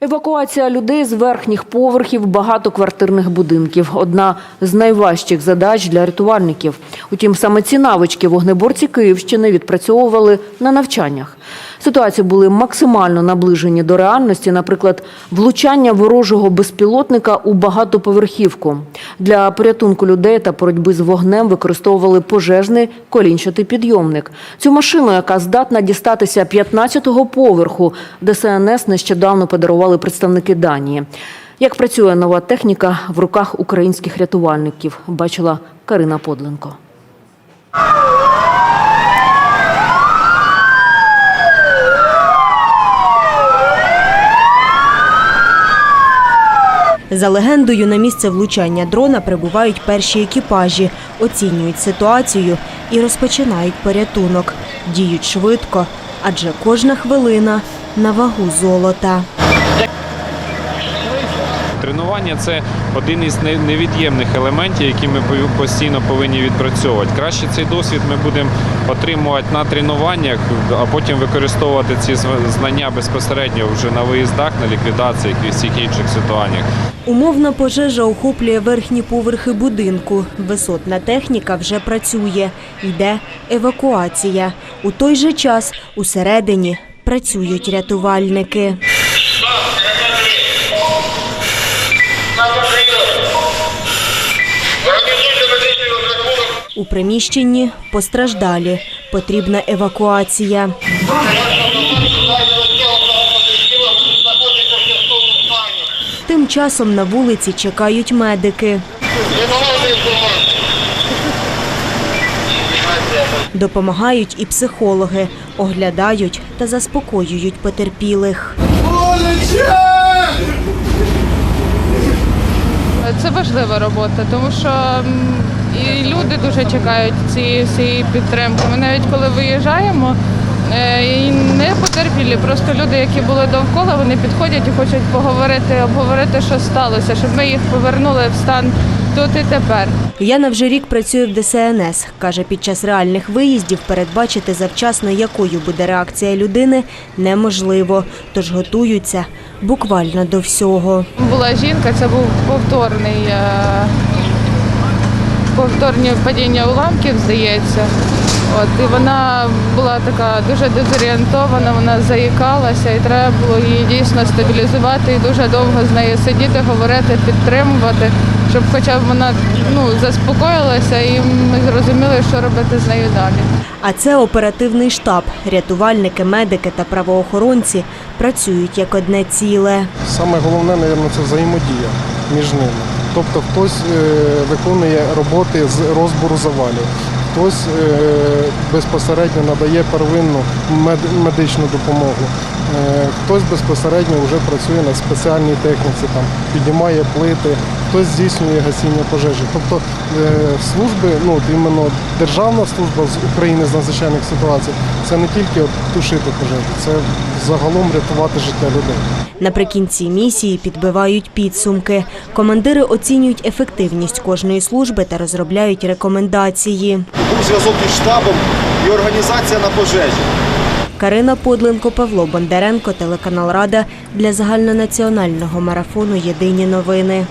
Евакуація людей з верхніх поверхів багатоквартирних будинків одна з найважчих задач для рятувальників. Утім, саме ці навички вогнеборці Київщини відпрацьовували на навчаннях. Ситуації були максимально наближені до реальності, наприклад, влучання ворожого безпілотника у багатоповерхівку. Для порятунку людей та боротьби з вогнем використовували пожежний колінчатий підйомник. Цю машину, яка здатна дістатися 15-го поверху, ДСНС нещодавно подарували представники Данії. Як працює нова техніка в руках українських рятувальників, бачила Карина Подленко. За легендою, на місце влучання дрона прибувають перші екіпажі, оцінюють ситуацію і розпочинають порятунок. Діють швидко, адже кожна хвилина на вагу золота. Тренування це один із невід'ємних елементів, які ми постійно повинні відпрацьовувати. Краще цей досвід ми будемо отримувати на тренуваннях, а потім використовувати ці знання безпосередньо вже на виїздах, на ліквідаціях і всіх інших ситуаціях. Умовна пожежа охоплює верхні поверхи будинку. Висотна техніка вже працює. Йде евакуація. У той же час усередині працюють рятувальники. У приміщенні постраждалі. Потрібна евакуація. Тим часом на вулиці чекають медики. Допомагають і психологи, оглядають та заспокоюють потерпілих. Це важлива робота, тому що і люди дуже чекають цієї всієї підтримки. Ми навіть коли виїжджаємо, е, і не потерпілі, просто люди, які були довкола, вони підходять і хочуть поговорити, обговорити, що сталося, щоб ми їх повернули в стан тут і тепер. Яна вже рік працює в ДСНС. Каже, під час реальних виїздів передбачити завчасно, якою буде реакція людини, неможливо. Тож готуються буквально до всього. Була жінка, це був повторний. е, Повторні падіння уламків, здається. От, і вона була така дуже дезорієнтована, вона заїкалася, і треба було її дійсно стабілізувати і дуже довго з нею сидіти, говорити, підтримувати, щоб хоча б вона ну, заспокоїлася і ми зрозуміли, що робити з нею далі. А це оперативний штаб. Рятувальники, медики та правоохоронці працюють як одне ціле. Саме головне, мабуть, це взаємодія між ними. Тобто хтось е, виконує роботи з розбору завалів, хтось е, безпосередньо надає первинну мед- медичну допомогу, е, хтось безпосередньо вже працює на спеціальній техніці, там, піднімає плити, хтось здійснює гасіння пожежі. Тобто е, служби, ну от іменно Державна служба з України з надзвичайних ситуацій, це не тільки от, тушити пожежі, це загалом рятувати життя людей. Наприкінці місії підбивають підсумки. Командири оцінюють ефективність кожної служби та розробляють рекомендації. був зв'язок із штабом і організація на пожежі. Карина Подленко, Павло Бондаренко, телеканал Рада для загальнонаціонального марафону Єдині новини.